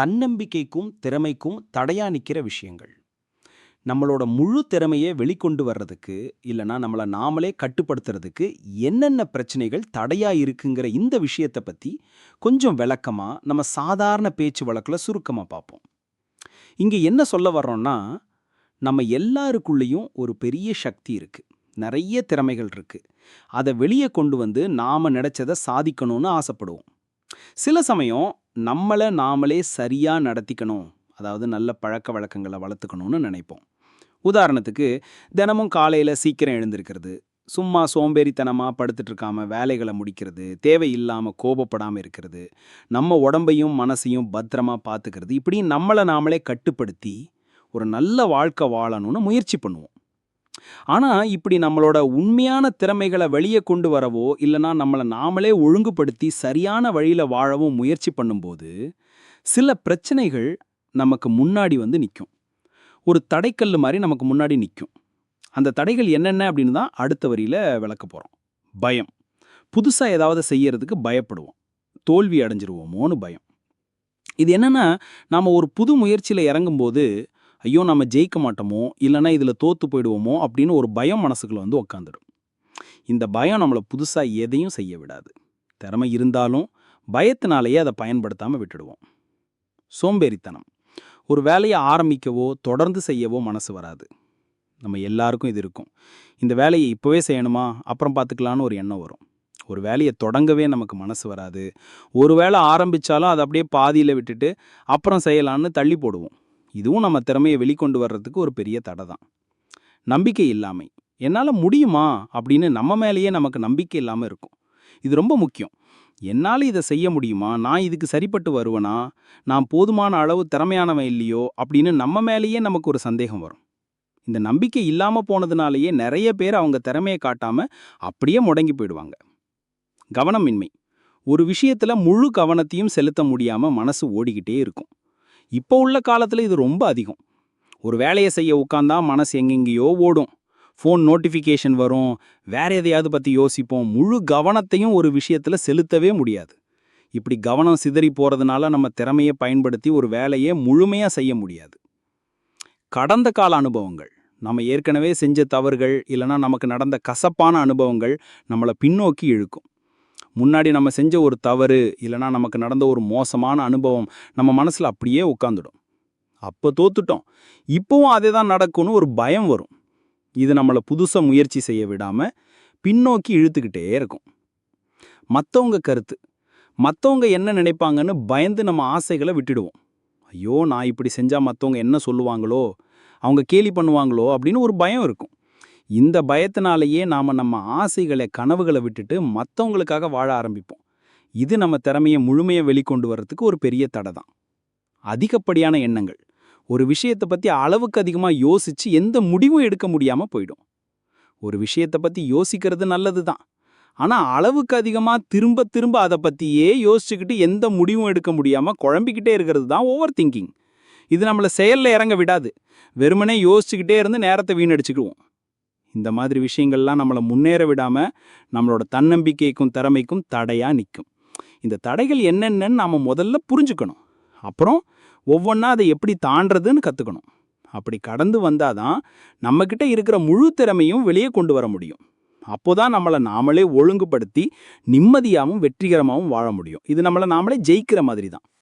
தன்னம்பிக்கைக்கும் திறமைக்கும் தடையா நிற்கிற விஷயங்கள். நம்மளோட முழு திறமையை வெளிக்கொண்டு வர்றதுக்கு, இல்லைனா நம்மளை நாமளே கட்டுப்படுத்துறதுக்கு என்னென்ன பிரச்சனைகள் தடையாக இருக்குங்கிற இந்த விஷயத்தை பற்றி கொஞ்சம் விளக்கமாக நம்ம சாதாரண பேச்சு வழக்கில் சுருக்கமாக பார்ப்போம். இங்கே என்ன சொல்ல வர்றோம்னா, நம்ம எல்லாருக்குள்ளேயும் ஒரு பெரிய சக்தி இருக்குது நிறைய திறமைகள் இருக்குது அதை வெளியே கொண்டு வந்து நாம் நினச்சதை சாதிக்கணும்னு ஆசைப்படுவோம். சில சமயம் நம்மளை நாமளே சரியாக நடத்திக்கணும், அதாவது நல்ல பழக்க வழக்கங்களை வளர்த்துக்கணும்னு நினைப்போம். உதாரணத்துக்கு, தினமும் காலையில் சீக்கிரம் எழுந்திருக்கிறது, சும்மா சோம்பேறித்தனமாக படுத்துட்டு இருக்காம வேலைகளை முடிக்கிறது, தேவையில்லாமல் கோபப்படாமல் இருக்கிறது, நம்ம உடம்பையும் மனசையும் பத்திரமா பார்த்துக்கிறது, இப்படி நம்மளை நாமளே கட்டுப்படுத்தி ஒரு நல்ல வாழ்க்கை வாழணும்னு முயற்சி பண்ணுவோம். ஆனால் இப்படி நம்மளோட உண்மையான திறமைகளை வெளியே கொண்டு வரவோ, இல்லைனா நம்மளை நாமளே ஒழுங்குபடுத்தி சரியான வழியில் வாழவும் முயற்சி பண்ணும்போது, சில பிரச்சனைகள் நமக்கு முன்னாடி வந்து நிற்கும் ஒரு தடைக்கல் மாதிரி நமக்கு முன்னாடி நிற்கும் அந்த தடைகள் என்னென்ன அப்படின்னு தான் அடுத்த வரியில் விளக்கப் போகிறோம் பயம். புதுசாக ஏதாவது செய்யறதுக்கு பயப்படுவோம். தோல்வி அடைஞ்சிருவோமோன்னு பயம். இது என்னென்னா நாம் ஒரு புது முயற்சியில் இறங்கும்போது, ஐயோ! நம்ம ஜெயிக்க மாட்டோமோ, இல்லைனா இதில் தோற்று போயிடுவோமோ அப்படின்னு ஒரு பயம் மனசுக்குள்ள வந்து உட்காந்துடும். இந்த பயம் நம்மளை புதுசாக எதையும் செய்ய விடாது. திறமை இருந்தாலும் பயத்தினாலேயே அதை பயன்படுத்தாமல் விட்டுடுவோம். சோம்பேறித்தனம். ஒரு வேலையை ஆரம்பிக்கவோ, தொடர்ந்து செய்யவோ மனசு வராது. நம்ம எல்லாருக்கும் இது இருக்கும். இந்த வேலையை இப்போவே செய்யணுமா, அப்புறம் பார்த்துக்கலான்னு ஒரு எண்ணம் வரும். ஒரு வேலையை தொடங்கவே நமக்கு மனசு வராது. ஒரு வேளை ஆரம்பிச்சாலும் அதை அப்படியே பாதியில் விட்டுட்டு, அப்புறம் செய்யலான்னு தள்ளி போடுவோம். இதுவும் நம்ம திறமைய வெளிக்கொண்டு வர்றதுக்கு ஒரு பெரிய தடை தான். நம்பிக்கை இல்லாமை. என்னால முடியுமா அப்படின்னு நம்ம மேலேயே நமக்கு நம்பிக்கை இல்லாம இருக்கும். இது ரொம்ப முக்கியம். என்னால இத செய்ய முடியுமா? நான் இதுக்கு சரிப்பட்டு வருவேனா நான் போதுமான அளவு திறமையானவன் இல்லையோ? அப்படின்னு நம்ம மேலேயே நமக்கு ஒரு சந்தேகம் வரும். இந்த நம்பிக்கை இல்லாம போனதுனாலேயே நிறைய பேர் அவங்க திறமைய காட்டாம அப்படியே முடங்கி போயிடுவாங்க. கவனமின்மை. ஒரு விஷயத்துல முழு கவனத்தையும் செலுத்த முடியாம மனசு ஓடிக்கிட்டே இருக்கும். இப்போ உள்ள காலத்துல இது ரொம்ப அதிகம். ஒரு வேலைய செய்ய உட்காந்தா மனசு எங்கெங்கேயோ ஓடும். ஃபோன் நோட்டிஃபிகேஷன் வரும், வேற எதையாவது பத்தி யோசிப்போம். முழு கவனத்தையும் ஒரு விஷயத்துல செலுத்தவே முடியாது. இப்படி கவனம் சிதறி போறதுனால நம்ம திறமையை பயன்படுத்தி ஒரு வேலையை முழுமையா செய்ய முடியாது. கடந்த கால அனுபவங்கள். நம்ம ஏற்கனவே செஞ்ச தவறுகள், இல்லைனா நமக்கு நடந்த கசப்பான அனுபவங்கள் நம்மள பின்னோக்கி இழுக்கும். முன்னாடி நம்ம செஞ்ச ஒரு தவறு, இல்லைனா நமக்கு நடந்த ஒரு மோசமான அனுபவம் நம்ம மனசில் அப்படியே உட்காந்துடும் அப்போ தோத்துட்டோம். இப்போவும் அதே தான் நடக்கும்னு ஒரு பயம் வரும். இது நம்மளை புதுசாக முயற்சி செய்ய விடாமல் பின்னோக்கி இழுத்துக்கிட்டே இருக்கும். மற்றவங்க கருத்து. மற்றவங்க என்ன நினைப்பாங்கன்னு பயந்து நம்ம ஆசைகளை விட்டுடுவோம். ஐயோ! நான் இப்படி செஞ்சால் மற்றவங்க என்ன சொல்லுவாங்களோ? அவங்க கேலி பண்ணுவாங்களோ? அப்படின்னு ஒரு பயம் இருக்கும். இந்த பயத்தினாலேயே நாம நம்ம ஆசைகளை கனவுகள விட்டுட்டு மத்தவங்களுக்காக வாழ ஆரம்பிப்போம். இது நம்ம திறமைய முழுமையா வெளிக்கொண்டு வர்றதுக்கு ஒரு பெரிய தடை தான். அதிகப்படியான எண்ணங்கள். ஒரு விஷயத்த பத்தி அளவுக்கு அதிகமா யோசிச்சு எந்த முடிவும் எடுக்க முடியாம போயிடும். ஒரு விஷயத்த பத்தி யோசிக்கிறது நல்லது தான். ஆனா அளவுக்கு அதிகமா திரும்ப திரும்ப அத பத்தியே யோசிச்சுக்கிட்டு எந்த முடிவும் எடுக்க முடியாம குழம்பிக்கிட்டே இருக்கிறது தான் ஓவர் திங்கிங். இது நம்மள செயல்ல இறங்க விடாது. வெறுமனே யோசிச்சுக்கிட்டே இருந்து நேரத்தை வீணடிச்சுக்குவோம். இந்த மாதிரி விஷயங்கள்லாம் நம்மளை முன்னேற விடாமல் நம்மளோட தன்னம்பிக்கைக்கும் திறமைக்கும் தடையாக நிற்கும் இந்த தடைகள் என்னென்னன்னு நாம் முதல்ல புரிஞ்சுக்கணும். அப்புறம் ஒவ்வொன்றா அதை எப்படி தாண்டதுன்னு கற்றுக்கணும் அப்படி கடந்து வந்தால் தான் நம்மக்கிட்ட இருக்கிற முழு திறமையும் வெளியே கொண்டு வர முடியும். அப்போதான் நம்மளை நாமளே ஒழுங்குபடுத்தி நிம்மதியாகவும் வெற்றிகரமாகவும் வாழ முடியும். இது நம்மளை நாமளே ஜெயிக்கிற மாதிரி தான்.